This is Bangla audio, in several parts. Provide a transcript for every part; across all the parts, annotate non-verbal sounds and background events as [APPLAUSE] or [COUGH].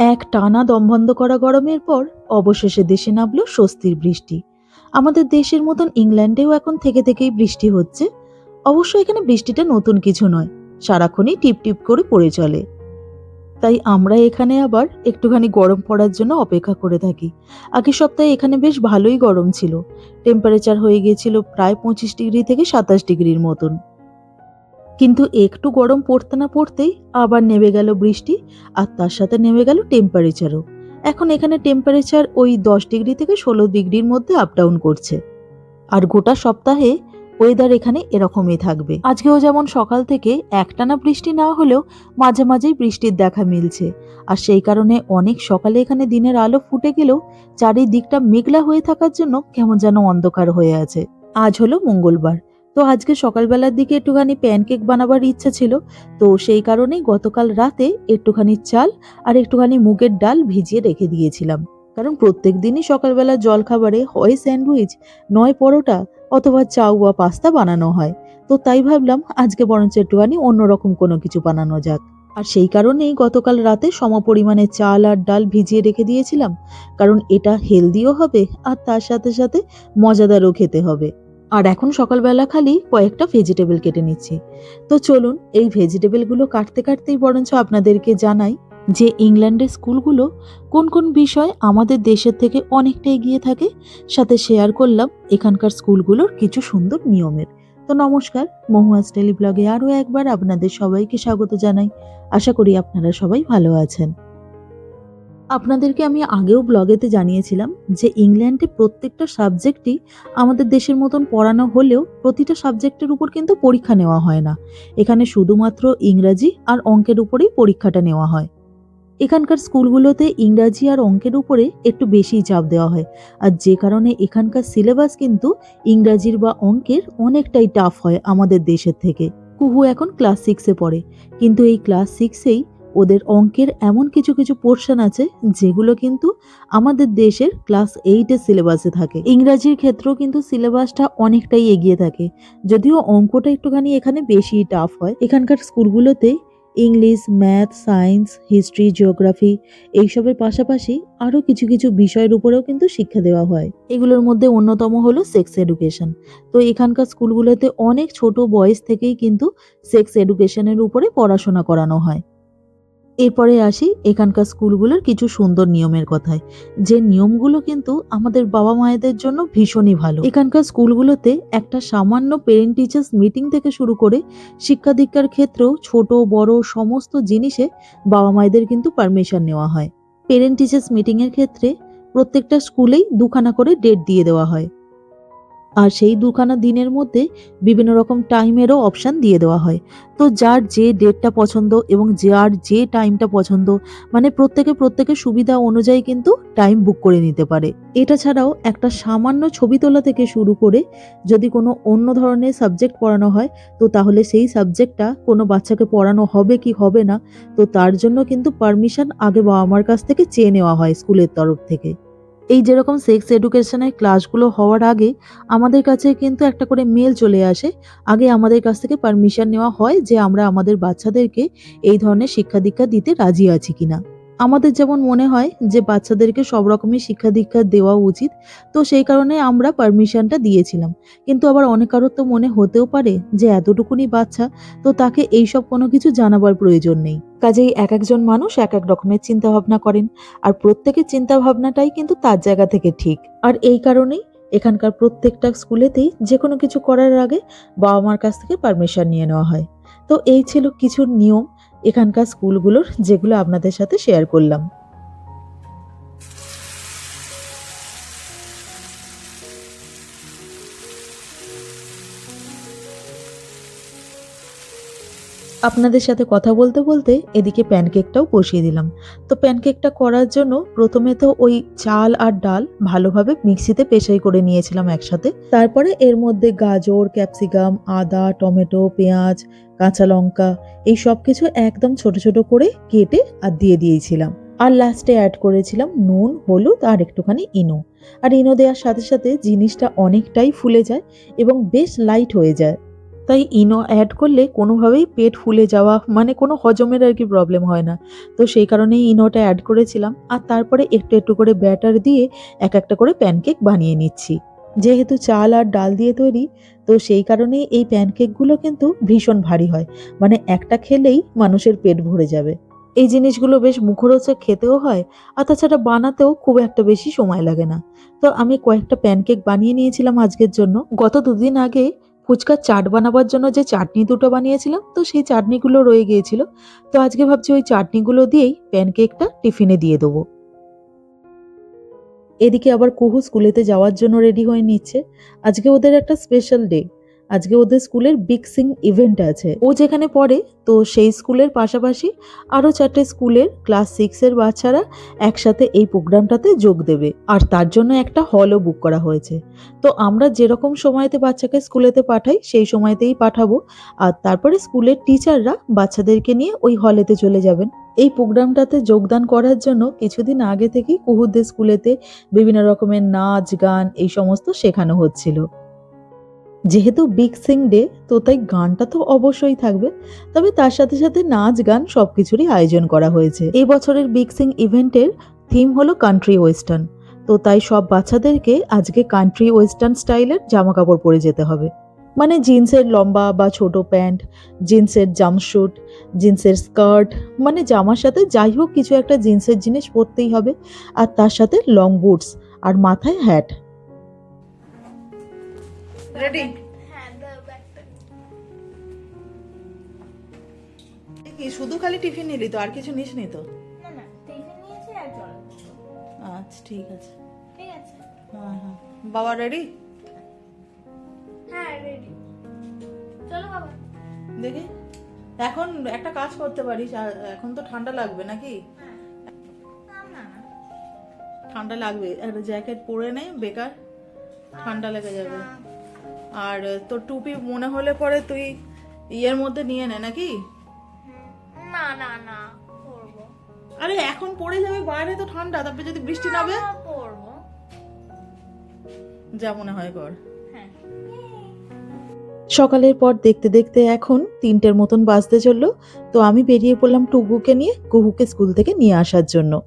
এক টানা দমবন্ধ করা গরমের পর অবশেষে দেশে নামলো স্বস্তির বৃষ্টি। আমাদের দেশের মতন ইংল্যান্ডেও এখন থেকে থেকেই বৃষ্টি হচ্ছে। অবশ্য এখানে বৃষ্টিটা নতুন কিছু নয়, সারাক্ষণই টিপ টিপ করে পড়ে চলে। তাই আমরা এখানে আবার একটুখানি গরম পড়ার জন্য অপেক্ষা করে থাকি। আগের সপ্তাহে এখানে বেশ ভালোই গরম ছিল। টেম্পারেচার হয়ে গিয়েছিল প্রায় পঁচিশ ডিগ্রি থেকে সাতাশ ডিগ্রির মতন। কিন্তু একটু গরম পড়তে না পড়তেই আবার নেমে গেল বৃষ্টি আর তার সাথে নেমে গেল টেম্পারেচারও এখন এখানে টেম্পারেচার ওই দশ ডিগ্রি থেকে ষোলো ডিগ্রির মধ্যে আপ ডাউন করছে। আর গোটা সপ্তাহে ওয়েদার এখানে এরকমই থাকবে। আজকেও যেমন সকাল থেকে একটানা বৃষ্টি না হলেও মাঝে মাঝেই বৃষ্টির দেখা মিলছে। আর সেই কারণে অনেক সকালে এখানে দিনের আলো ফুটে গেলেও চারিদিকটা মেঘলা হয়ে থাকার জন্য কেমন যেন অন্ধকার হয়ে আছে। আজ হলো মঙ্গলবার। তো আজকে সকালবেলার দিকে একটুখানি প্যানকেক বানাবার ইচ্ছা ছিল। তো সেই কারণেই গতকাল রাতে একটুখানি চাল আর একটুখানি মুগের ডাল ভিজিয়ে রেখে দিয়েছিলাম। কারণ প্রত্যেক দিনই সকালবেলা জলখাবারে হয় স্যান্ডউইচ, নয় পরোটা অথবা চাউ বা পাস্তা বানানো হয়। তো তাই ভাবলাম আজকে বরঞ্চ একটুখানি অন্যরকম কোনো কিছু বানানো যাক। আর সেই কারণেই গতকাল রাতে সমপরিমাণে চাল আর ডাল ভিজিয়ে রেখে দিয়েছিলাম। কারণ এটা হেলদিও হবে আর তার সাথে সাথে মজাদারও খেতে হবে। আর এখন সকালবেলা খালি কয়েকটা ভেজিটেবল কেটে নিচ্ছি। তো চলুন, এই ভেজিটেবলগুলো কাটতে কাটতেই বরঞ্চ আপনাদেরকে জানাই যে ইংল্যান্ডের স্কুলগুলো কোন কোন বিষয় আমাদের দেশের থেকে অনেকটা এগিয়ে থাকে, সাথে শেয়ার করলাম এখানকার স্কুলগুলোর কিছু সুন্দর নিয়মের। তো নমস্কার মহুয়া স্টাইলি ব্লগে আরও একবার আপনাদের সবাইকে স্বাগত জানাই। আশা করি আপনারা সবাই ভালো আছেন। আপনাদেরকে আমি আগেও ব্লগেতে জানিয়েছিলাম যে ইংল্যান্ডে প্রত্যেকটা সাবজেক্টই আমাদের দেশের মতন পড়ানো হলেও প্রতিটা সাবজেক্টের উপর কিন্তু পরীক্ষা নেওয়া হয় না। এখানে শুধুমাত্র ইংরাজি আর অঙ্কের উপরেই পরীক্ষাটা নেওয়া হয়। এখানকার স্কুলগুলোতে ইংরাজি আর অঙ্কের উপরে একটু বেশিই চাপ দেওয়া হয়। আর যে কারণে এখানকার সিলেবাস কিন্তু ইংরাজির বা অঙ্কের অনেকটাই টাফ হয় আমাদের দেশের থেকে। কুহু এখন ক্লাস সিক্সে পড়ে। কিন্তু এই ক্লাস সিক্সেই ওদের অঙ্কের এমন কিছু কিছু পোর্শন আছে যেগুলো কিন্তু আমাদের দেশের ক্লাস এইটের সিলেবাসে থাকে। ইংরাজির ক্ষেত্রেও কিন্তু সিলেবাসটা অনেকটাই এগিয়ে থাকে। যদিও অঙ্কটা একটুখানি এখানে বেশি টাফ হয়। এখানকার স্কুলগুলোতে English math science history geography এইসবের পাশাপাশি আরও কিছু কিছু বিষয়ের উপরেও কিন্তু শিক্ষা দেওয়া হয়। এগুলোর মধ্যে অন্যতম হলো সেক্স এডুকেশন তো এখানকার স্কুলগুলোতে অনেক ছোট বয়স থেকেই কিন্তু সেক্স এডুকেশনের উপরে পড়াশোনা করানো হয়। এরপরে আসি এখানকার স্কুলগুলোর কিছু সুন্দর নিয়মের কথায়। যে নিয়মগুলো কিন্তু আমাদের বাবা মায়েদের জন্য ভীষণই ভালো। এখানকার স্কুলগুলোতে একটা সামান্য পেরেন্ট টিচার্স মিটিং থেকে শুরু করে শিক্ষা দীক্ষার ক্ষেত্রেও ছোট, বড় সমস্ত জিনিসে বাবা মায়েদের কিন্তু পারমিশন নেওয়া হয়। পেরেন্ট টিচার্স মিটিংয়ের ক্ষেত্রে প্রত্যেকটা স্কুলেই দুখানা করে ডেট দিয়ে দেওয়া হয়। আর সেই দুখানা দিনের মধ্যে বিভিন্ন রকম টাইমেরও অপশান দিয়ে দেওয়া হয়। তো যার যে ডেটটা পছন্দ এবং যার যে টাইমটা পছন্দ মানে প্রত্যেকে প্রত্যেকের সুবিধা অনুযায়ী কিন্তু টাইম বুক করে নিতে পারে। এটা ছাড়াও একটা সামান্য ছবি তোলা থেকে শুরু করে যদি কোনো অন্য ধরনের সাবজেক্ট পড়ানো হয়, তো তাহলে সেই সাবজেক্টটা কোনো বাচ্চাকে পড়ানো হবে কি হবে না, তো তার জন্য কিন্তু পারমিশন আগে বাবা মার কাছ থেকে চেয়ে নেওয়া হয় স্কুলের তরফ থেকে। এই যেরকম সেক্স এডুকেশনের ক্লাসগুলো হওয়ার আগে আমাদের কাছে কিন্তু একটা করে মেল চলে আসে। আগে আমাদের কাছ থেকে পারমিশন নেওয়া হয় যে আমরা আমাদের বাচ্চাদেরকে এই ধরনের শিক্ষা দীক্ষা দিতে রাজি আছি কিনা। আমাদের যেমন মনে হয় যে বাচ্চাদেরকে সব রকমই শিক্ষা দীক্ষা দেওয়া উচিত, তো সেই কারণে আমরা পারমিশনটা দিয়েছিলাম। কিন্তু আবার অনেক কারোর তো মনে হতেও পারে যে এতটুকুনি বাচ্চা, তো তাকে এইসব কোনো কিছু জানাবার প্রয়োজন নেই। কাজেই এক একজন মানুষ এক এক রকমের চিন্তা ভাবনা করেন, আর প্রত্যেকের চিন্তা ভাবনাটাই কিন্তু তার জায়গা থেকে ঠিক। আর এই কারণেই এখানকার প্রত্যেকটা স্কুলেতেই যে কোনো কিছু করার আগে বাবা মার কাছ থেকে পারমিশন নিয়ে নেওয়া হয়। তো এই ছিল কিছু নিয়ম এখানকার স্কুলগুলোর যেগুলো আপনাদের সাথে শেয়ার করলাম। আপনাদের সাথে কথা বলতে বলতে এদিকে প্যানকেকটাও বসিয়ে দিলাম। তো প্যানকেকটা করার জন্য প্রথমে তো ওই চাল আর ডাল ভালোভাবে মিক্সিতে পেশাই করে নিয়েছিলাম একসাথে। তারপরে এর মধ্যে গাজর, ক্যাপসিকাম, আদা, টমেটো, পেঁয়াজ, কাঁচা লঙ্কা এই সব কিছু একদম ছোট ছোট করে কেটে আর দিয়ে দিয়েছিলাম। আর লাস্টে অ্যাড করেছিলাম নুন, হলুদ আর একটুখানি ইনো। আর ইনো দেওয়ার সাথে সাথে জিনিসটা অনেকটাই ফুলে যায় এবং বেশ লাইট হয়ে যায়। তাই ইনো অ্যাড করলে কোনোভাবেই পেট ফুলে যাওয়া মানে কোনো হজমের আর কি প্রবলেম হয় না। তো সেই কারণেই ইনোটা অ্যাড করেছিলাম। আর তারপরে একটু একটু করে ব্যাটার দিয়ে এক একটা করে প্যানকেক বানিয়ে নিচ্ছি। যেহেতু চাল আর ডাল দিয়ে তৈরি, তো সেই কারণেই এই প্যানকেকগুলো কিন্তু ভীষণ ভারী হয়। মানে একটা খেলেই মানুষের পেট ভরে যাবে। এই জিনিসগুলো বেশ মুখরোচক খেতেও হয়, আর তাছাড়া বানাতেও খুব একটা বেশি সময় লাগে না। তো আমি কয়েকটা প্যানকেক বানিয়ে নিয়েছিলাম আজকের জন্য। গত দুদিন আগে ফুচকার চাট বানাবার জন্য যে চাটনি দুটো বানিয়েছিলাম, তো সেই চাটনিগুলো রয়ে গিয়েছিল। তো আজকে ভাবছি ওই চাটনিগুলো দিয়েই প্যানকেকটা টিফিনে দিয়ে দেবো। এদিকে আবার কুহু স্কুলেতে যাওয়ার জন্য রেডি হয়ে নিচ্ছে। আজকে ওদের একটা স্পেশাল ডে আজকে ওদের স্কুলের বিগ সিং ইভেন্ট আছে। ও যেখানে পড়ে, তো সেই স্কুলের পাশাপাশি আরও চারটে স্কুলের ক্লাস সিক্সের বাচ্চারা একসাথে এই প্রোগ্রামটাতে যোগ দেবে। আর তার জন্য একটা হলও বুক করা হয়েছে। তো আমরা যেরকম সময়তে বাচ্চাকে স্কুলেতে পাঠাই, সেই সময়তেই পাঠাবো। আর তারপরে স্কুলের টিচাররা বাচ্চাদেরকে নিয়ে ওই হলেতে চলে যাবেন। এই প্রোগ্রামটাতে যোগদান করার জন্য কিছুদিন আগে থেকেই কুহুদের স্কুলেতে বিভিন্ন রকমের নাচ, গান এই সমস্ত শেখানো হচ্ছিল। যেহেতু বিগ সিং ডে তো তাই গানটা তো অবশ্যই থাকবে। তবে তার সাথে সাথে নাচ গান সবকিছুরই আয়োজন করা হয়েছে। এই বছরের বিগ সিং ইভেন্টের থিম হলো কান্ট্রি ওয়েস্টার্ন তো তাই সব বাচ্চাদেরকে আজকে কান্ট্রি ওয়েস্টার্ন স্টাইলের জামা কাপড় পরে যেতে হবে। মানে জিন্সের লম্বা বা ছোট প্যান্ট, জিন্সের জাম্পশুট জিন্সের স্কার্ট মানে জামার সাথে যাই হোক কিছু একটা জিন্সের জিনিস পরতেই হবে। আর তার সাথে লং বুটস আর মাথায় হ্যাট রেডি হ্যাঁ কি শুধু খালি টিফিন নিলি তো? আর কিছু নিস নি তো আচ্ছা ঠিক আছে। ঠিক আছে? হ্যাঁ হ্যাঁ। বাবা রেডি হ্যাঁ রেডি চলো বাবা। দেখি। এখন একটা কাজ করতে পারিস এখন তো ঠান্ডা লাগবে নাকি? ঠান্ডা লাগবে। একটা জ্যাকেট পরে নে বেকার। ঠান্ডা লেগে যাবে। আর তোর টুপি মনে হলে পরে তুই ইয়ের মধ্যে নিয়ে নে নাকি? না না না আরে এখন পড়ে যাবে বাইরে তো ঠান্ডা তারপরে যদি বৃষ্টি নামে? যা মনে হয় কর। হ্যাঁ। সকালের পর দেখতে দেখতে এখন তিনটের মতন বাজতে চলল তো আমি বেরিয়ে পড়লাম টুকুকে নিয়ে কুহুকে স্কুল থেকে নিয়ে আসার জন্য।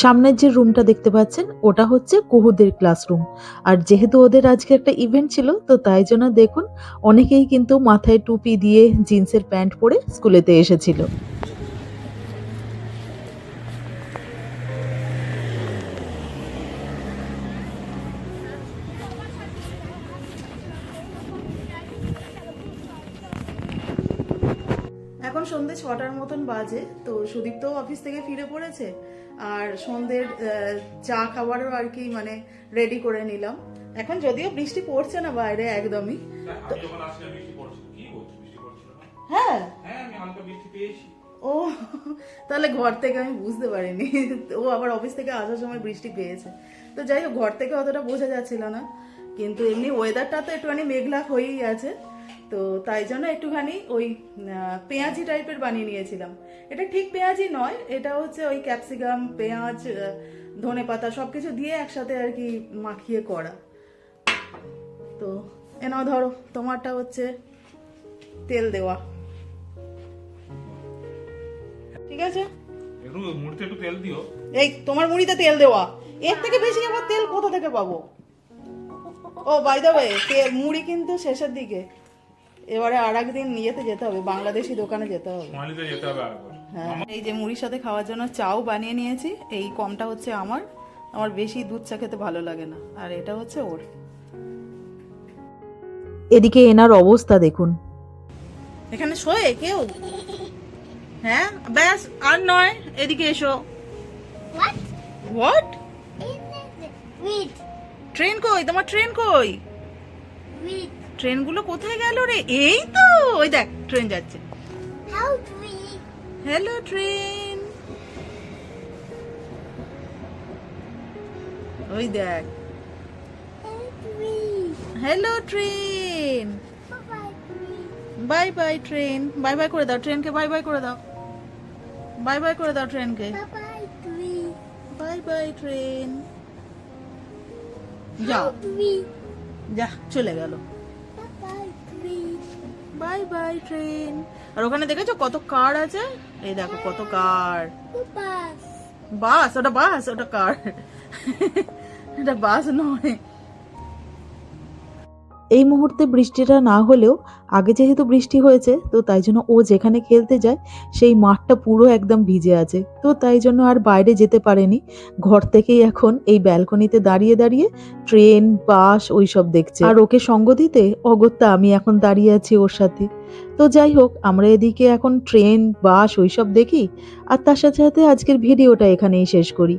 সামনের যে রুমটা দেখতে পাচ্ছেন, ওটা হচ্ছে কুহুদের ক্লাসরুম আর যেহেতু ওদের আজকে একটা ইভেন্ট ছিল, তো তাই জন্য দেখুন, অনেকেই কিন্তু মাথায় টুপি দিয়ে জিন্সের প্যান্ট পরে স্কুলেতে এসেছিল। বাজে। তো সুদীপ তো অফিস থেকে ফিরে পড়েছে আর সন্ধ্যের চা খাবারও আর কি মানে রেডি করে নিলাম। এখন যদিও বৃষ্টি পড়ছে না বাইরে একদমই। হ্যাঁ হ্যাঁ। পেয়েছি। ও তাহলে ঘর থেকে আমি বুঝতে পারিনি। ও আবার অফিস থেকে আসার সময় বৃষ্টি পেয়েছে। তো যাই হোক ঘর থেকে অতটা বোঝা যাচ্ছিল না। কিন্তু এমনি ওয়েদারটা তো একটুখানি মেঘলা হয়েই আছে। তো তাই জন্য একটুখানি ওই পেঁয়াজি টাইপের বানিয়ে নিয়েছিলাম। এটা ঠিক পেঁয়াজি নয় এটা হচ্ছে ওই ক্যাপসিকাম পেঁয়াজ ধনে পাতা সব কিছু দিয়ে একসাথে আর কি মাখিয়ে করা। তো এনাও ধরো তোমারটা হচ্ছে তেল দেওয়া। ঠিক আছে? একটু মুড়িতে একটু তেল দিও। এই তোমার মুড়িতে তেল দেওয়া। এর থেকে বেশি আবার তেল কোথা থেকে পাবো? ও বাই দ্য ওয়ে তেল মুড়ি কিন্তু শেষের দিকে। এবারে আর একদিন ইয়েতে যেতে হবে বাংলাদেশি দোকানে যেতে হবে। যেতে হবে হ্যাঁ। এই যে মুড়ির সাথে খাওয়ার জন্য চাও বানিয়ে নিয়েছি এই কমটা হচ্ছে আমার। আমার বেশি দুধ চা খেতে ভালো লাগে না আর এটা হচ্ছে ওর। এদিকে এনার অবস্থা দেখুন। এখানে শোয়ে কেউ? হ্যাঁ ব্যাস আর নয় এদিকে এসো। হোয়াট ট্রেন কই? তোমার ট্রেন কই? উইথ ট্রেনগুলো কোথায় গেল রে? এই তো ওই দেখ ট্রেন যাচ্ছে। Hello train. ওই দেখ। Hello train. Bye bye train. Bye bye করে দাও ট্রেনকে বাই বাই করে দাও। বাই বাই করে দাও ট্রেনকে। বাই বাই বাই ট্রেন যাও যা চলে গেল। বাই বাই ট্রেন আর ওখানে দেখেছ কত কার আছে? এই দেখো কত কার বাস ওটা বাস ওটা কার [LAUGHS] এটা বাস নয়। এই মুহূর্তে বৃষ্টিটা না হলেও, আগে যেহেতু বৃষ্টি হয়েছে, তো তাই জন্য ও যেখানে খেলতে যায়, সেই মাঠটা পুরো একদম ভিজে আছে। তো তাই জন্য আর বাইরে যেতে পারেনি। ঘর থেকেই এখন এই ব্যালকনিতে দাঁড়িয়ে দাঁড়িয়ে ট্রেন, বাস ওইসব দেখছে। আর ওকে সঙ্গ দিতে অগত্যা আমি এখন দাঁড়িয়ে আছি ওর সাথে। তো যাই হোক, আমরা এদিকে এখন ট্রেন, বাস ওইসব দেখি, আর তার সাথে সাথে আজকের ভিডিওটা এখানেই শেষ করি।